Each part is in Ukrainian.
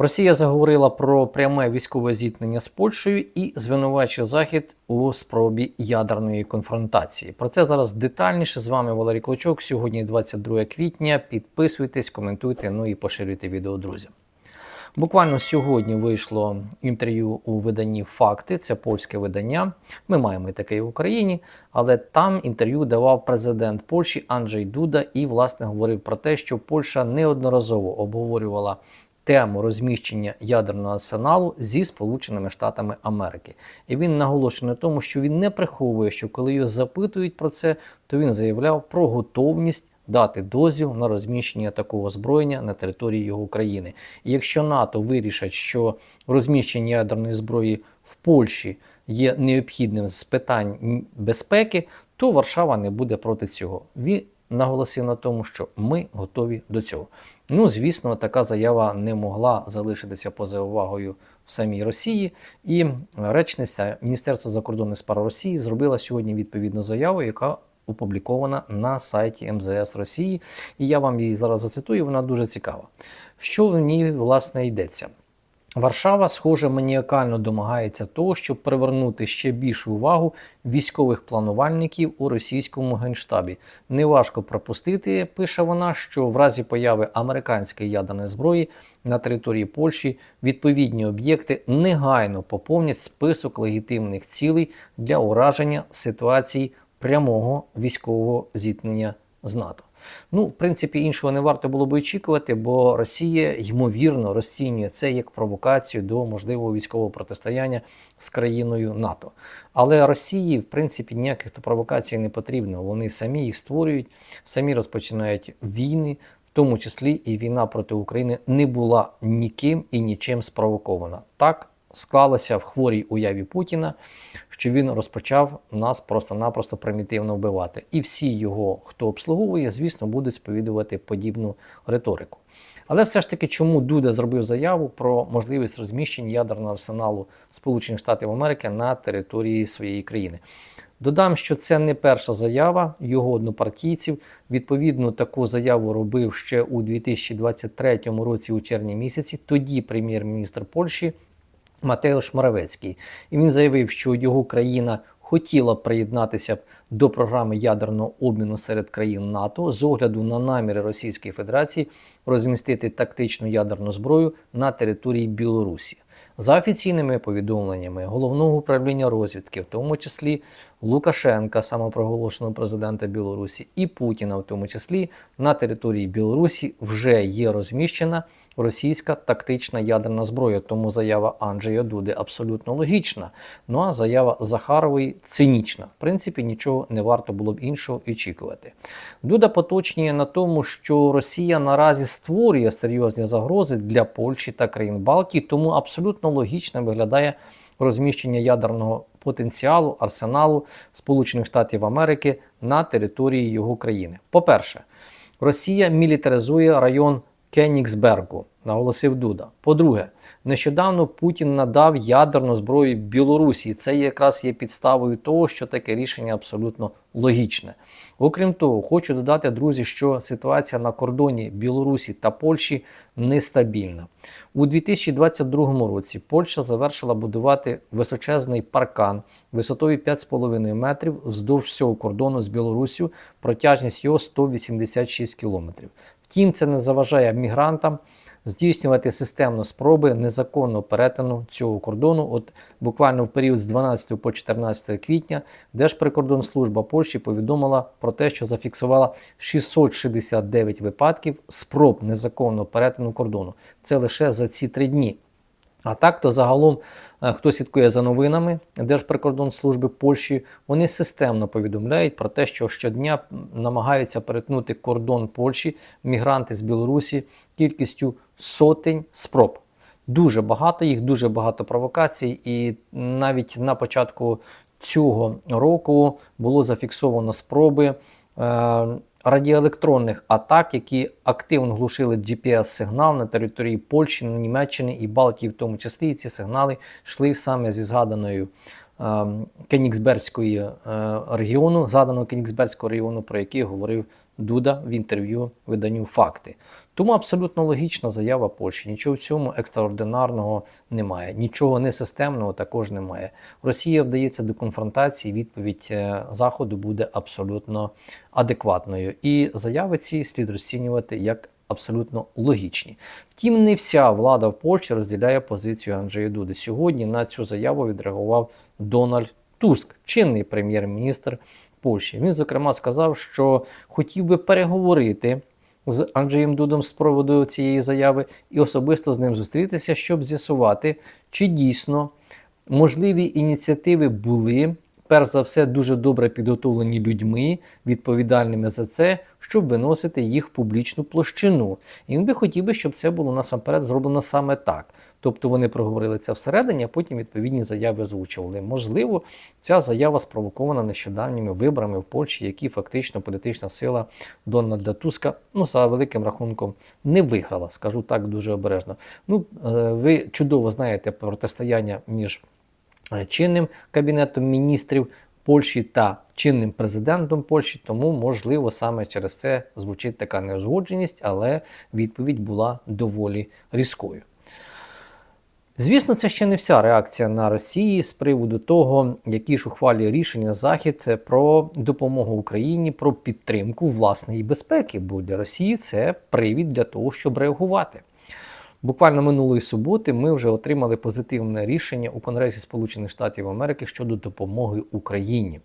Росія заговорила про пряме військове зіткнення з Польщею і звинувачує Захід у спробі ядерної конфронтації. Про це зараз детальніше з вами Валерій Клочок. Сьогодні 22 квітня. Підписуйтесь, коментуйте, ну і поширюйте відео друзям. Буквально сьогодні вийшло інтерв'ю у виданні Факти, це польське видання. Ми маємо і таке в Україні, але там інтерв'ю давав президент Польщі Анджей Дуда і, власне, говорив про те, що Польща неодноразово обговорювала тему розміщення ядерного арсеналу зі Сполученими Штатами Америки. І він наголошує на тому, що він не приховує, що коли його запитують про це, то він заявляв про готовність дати дозвіл на розміщення такого озброєння на території його країни. І якщо НАТО вирішить, що розміщення ядерної зброї в Польщі є необхідним з питань безпеки, то Варшава не буде проти цього. Він наголосив на тому, що ми готові до цього. Ну, звісно, така заява не могла залишитися поза увагою в самій Росії, і речниця Міністерства закордонних справ Росії зробила сьогодні відповідну заяву, яка опублікована на сайті МЗС Росії. І я вам її зараз зацитую, вона дуже цікава. Що в ній власне йдеться? Варшава, схоже, маніакально домагається того, щоб привернути ще більшу увагу військових планувальників у російському генштабі. Неважко пропустити, пише вона, що в разі появи американської ядерної зброї на території Польщі відповідні об'єкти негайно поповнять список легітимних цілей для ураження в ситуації прямого військового зіткнення з НАТО. Ну, в принципі, іншого не варто було б очікувати, бо Росія ймовірно розцінює це як провокацію до можливого військового протистояння з країною НАТО. Але Росії, в принципі, ніяких провокацій не потрібно. Вони самі їх створюють, самі розпочинають війни, в тому числі і війна проти України не була ніким і нічим спровокована. Так склалося в хворій уяві Путіна, що він розпочав нас просто-напросто примітивно вбивати. І всі його, хто обслуговує, звісно, будуть сповідувати подібну риторику. Але все ж таки, чому Дуда зробив заяву про можливість розміщення ядерного арсеналу Сполучених Штатів Америки на території своєї країни? Додам, що це не перша заява його однопартійців. Відповідну таку заяву робив ще у 2023 році, у червні місяці. Тоді прем'єр-міністр Польщі Матеуш Моравецький. І він заявив, що його країна хотіла приєднатися до програми ядерного обміну серед країн НАТО з огляду на наміри Російської Федерації розмістити тактичну ядерну зброю на території Білорусі. За офіційними повідомленнями головного управління розвідки, в тому числі Лукашенка, самопроголошеного президента Білорусі, і Путіна, в тому числі на території Білорусі, вже є розміщена російська тактична ядерна зброя. Тому заява Анджея Дуди абсолютно логічна. Ну а заява Захарової цинічна. В принципі, нічого не варто було б іншого очікувати. Дуда поточнює на тому, що Росія наразі створює серйозні загрози для Польщі та країн Балтії, тому абсолютно логічно виглядає розміщення ядерного потенціалу арсеналу Сполучених Штатів Америки на території його країни. По-перше, Росія мілітаризує район Кенігсбергу, наголосив Дуда. По-друге, нещодавно Путін надав ядерну зброю Білорусі. Це якраз є підставою того, що таке рішення абсолютно логічне. Окрім того, хочу додати, друзі, що ситуація на кордоні Білорусі та Польщі нестабільна. У 2022 році Польща завершила будувати височезний паркан висотою 5,5 метрів вздовж всього кордону з Білорусю, протяжність його 186 кілометрів. Втім, це не заважає мігрантам здійснювати системно спроби незаконного перетину цього кордону. От буквально в період з 12 по 14 квітня Держприкордонслужба Польщі повідомила про те, що зафіксувала 669 випадків спроб незаконного перетину кордону. Це лише за ці три дні. А так, то загалом, е, хто слідкує за новинами Держприкордонслужби Польщі, вони системно повідомляють про те, що щодня намагаються перетнути кордон Польщі мігранти з Білорусі кількістю сотень спроб. Дуже багато їх, дуже багато провокацій, і навіть на початку цього року було зафіксовано спроби. Радіоелектронних атак, які активно глушили GPS-сигнал на території Польщі, Німеччини і Балтії, в тому числі. І ці сигнали йшли саме зі згаданою е, Кенігсбергської е, регіону, згаданого Кенігсбергського регіону, про який говорив Дуда в інтерв'ю виданню Факти. Тому абсолютно логічна заява Польщі. Нічого в цьому екстраординарного немає, нічого несистемного також немає. Росія вдається до конфронтації. Відповідь е, Заходу буде абсолютно адекватною. І заяви ці слід розцінювати як абсолютно логічні. Втім, не вся влада в Польщі розділяє позицію Анджея Дуди. Сьогодні на цю заяву відреагував Дональд Туск, чинний прем'єр-міністр Польщі. Він, зокрема, сказав, що хотів би переговорити з Анджеєм Дудом з приводу цієї заяви і особисто з ним зустрітися, щоб з'ясувати, чи дійсно можливі ініціативи були. Перш за все, дуже добре підготовлені людьми, відповідальними за це, щоб виносити їх в публічну площину. І він би хотів би, щоб це було насамперед зроблено саме так. Тобто вони проговорили це всередині, а потім відповідні заяви озвучували. Можливо, ця заява спровокована нещодавніми виборами в Польщі, які фактично політична сила Дональда Туска, ну за великим рахунком, не виграла, скажу так дуже обережно. Ну, е, ви чудово знаєте протистояння між е, чинним кабінетом міністрів Польщі та чинним президентом Польщі, тому можливо саме через це звучить така неузгодженість, але відповідь була доволі різкою. Звісно, це ще не вся реакція на Росії з приводу того, які ж ухвалює рішення Захід про допомогу Україні, про підтримку власної безпеки, бо для Росії це привід для того, щоб реагувати. Буквально минулої суботи ми вже отримали позитивне рішення у Конгресі Сполучених Штатів Америки щодо допомоги Україні.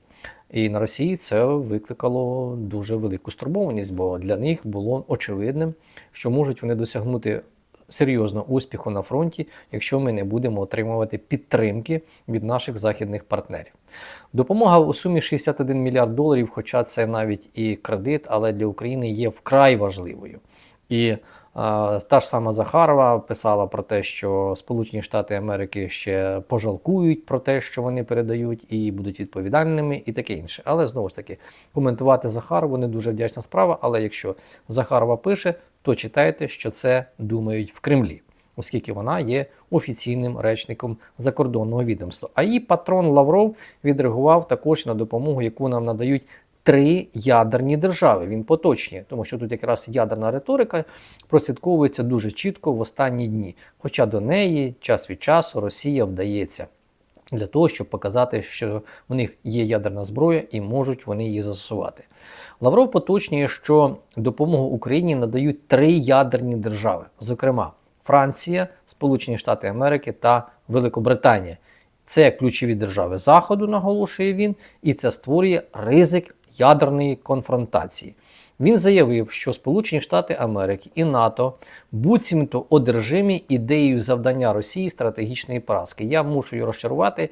І на Росії це викликало дуже велику стурбованість, бо для них було очевидним, що можуть вони досягнути серйозного успіху на фронті, якщо ми не будемо отримувати підтримки від наших західних партнерів. Допомога у сумі 61 мільярд доларів, хоча це навіть і кредит, але для України є вкрай важливою. І та ж сама Захарова писала про те, що Сполучені Штати Америки ще пожалкують про те, що вони передають, і будуть відповідальними, і таке інше. Але знову ж таки, коментувати Захарову не дуже вдячна справа. Але якщо Захарова пише, то читайте, що це думають в Кремлі, оскільки вона є офіційним речником закордонного відомства. А її патрон Лавров відреагував також на допомогу, яку нам надають. Три ядерні держави він поточнює, тому що тут якраз ядерна риторика прослідковується дуже чітко в останні дні. Хоча до неї час від часу Росія вдається для того, щоб показати, що в них є ядерна зброя і можуть вони її застосувати. Лавров поточнює, що допомогу Україні надають три ядерні держави, зокрема Франція, Сполучені Штати Америки та Великобританія. Це ключові держави Заходу, наголошує він, і це створює ризик ядерної конфронтації. Він заявив, що Сполучені Штати Америки і НАТО буцімто одержимі ідеєю завдання Росії стратегічної поразки. Я мушу її розчарувати.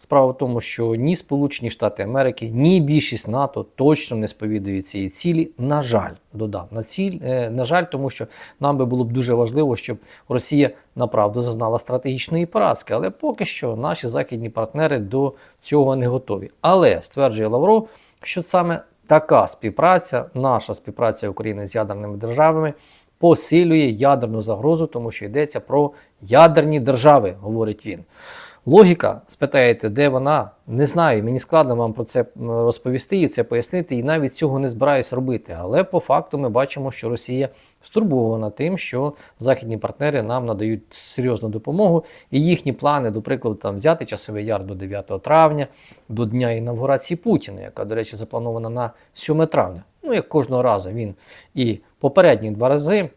Справа в тому, що ні Сполучені Штати Америки, ні більшість НАТО точно не сповідують цієї цілі. На жаль, додам на ціль, е, на жаль, тому що нам би було б дуже важливо, щоб Росія направду зазнала стратегічної поразки. Але поки що наші західні партнери до цього не готові. Але стверджує Лавров, що саме така співпраця, наша співпраця України з ядерними державами. Посилює ядерну загрозу, тому що йдеться про ядерні держави, говорить він. Логіка, спитаєте, де вона? Не знаю. Мені складно вам про це розповісти і це пояснити, і навіть цього не збираюсь робити. Але по факту ми бачимо, що Росія стурбована тим, що західні партнери нам надають серйозну допомогу, і їхні плани, до прикладу, там взяти часовий яр до 9 травня, до дня інавгурації Путіна, яка, до речі, запланована на 7 травня. Ну, як кожного разу він і попередні два рази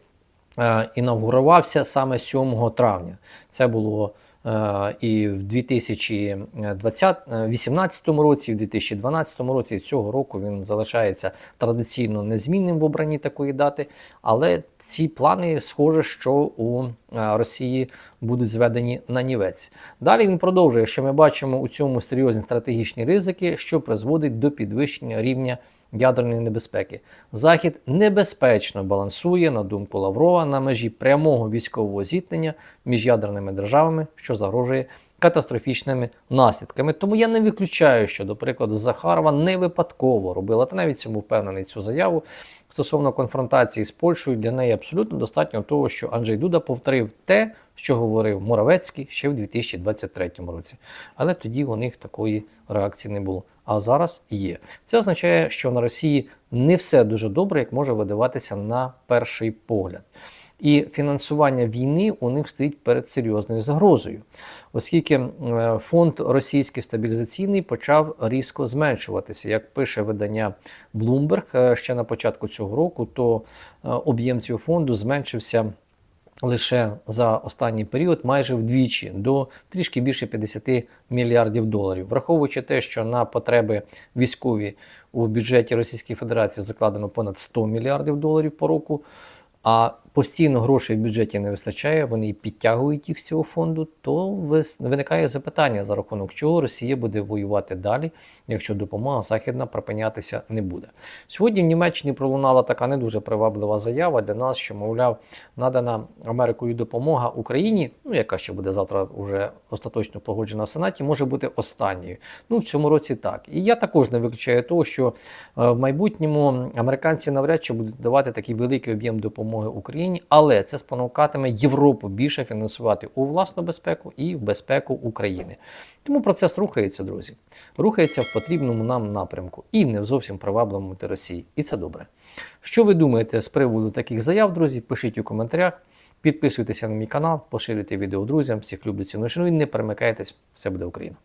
е, інавгурувався саме 7 травня. Це було і в 2018 році, в 2012 році цього року він залишається традиційно незмінним в обранні такої дати. Але ці плани схоже, що у е, Росії будуть зведені на нівець. Далі він продовжує, що ми бачимо у цьому серйозні стратегічні ризики, що призводить до підвищення рівня ядерної небезпеки. Захід небезпечно балансує, на думку Лаврова, на межі прямого військового зіткнення між ядерними державами, що загрожує катастрофічними наслідками. Тому я не виключаю, що, до прикладу, Захарова не випадково робила, та навіть цьому впевнений цю заяву стосовно конфронтації з Польщею. Для неї абсолютно достатньо того, що Анджей Дуда повторив те, що говорив Моравецький ще в 2023 році. Але тоді у них такої реакції не було. А зараз є. Це означає, що на Росії не все дуже добре, як може видаватися на перший погляд. І фінансування війни у них стоїть перед серйозною загрозою, оскільки фонд російський стабілізаційний почав різко зменшуватися. Як пише видання Bloomberg е, ще на початку цього року, то е, об'єм цього фонду зменшився лише за останній період майже вдвічі до трішки більше 50 мільярдів доларів, враховуючи те, що на потреби військові у бюджеті Російської Федерації закладено понад 100 мільярдів доларів по року. А постійно грошей в бюджеті не вистачає, вони підтягують їх з цього фонду, то виникає запитання, за рахунок чого Росія буде воювати далі, якщо допомога західна припинятися не буде. Сьогодні в Німеччині пролунала така не дуже приваблива заява для нас, що, мовляв, надана Америкою допомога Україні, ну яка ще буде завтра вже остаточно погоджена в Сенаті, може бути останньою. Ну в цьому році так. І я також не виключаю того, що е, в майбутньому американці навряд чи будуть давати такий великий об'єм допомоги Україні, але це спонукатиме Європу більше фінансувати у власну безпеку і в безпеку України. Тому процес рухається, друзі. Рухається в потрібному нам напрямку і не зовсім привабливому для Росії. І це добре. Що ви думаєте з приводу таких заяв, друзі? Пишіть у коментарях. Підписуйтеся на мій канал, поширюйте відео друзям, всіх люблю ціну і не перемикайтесь, все буде Україна.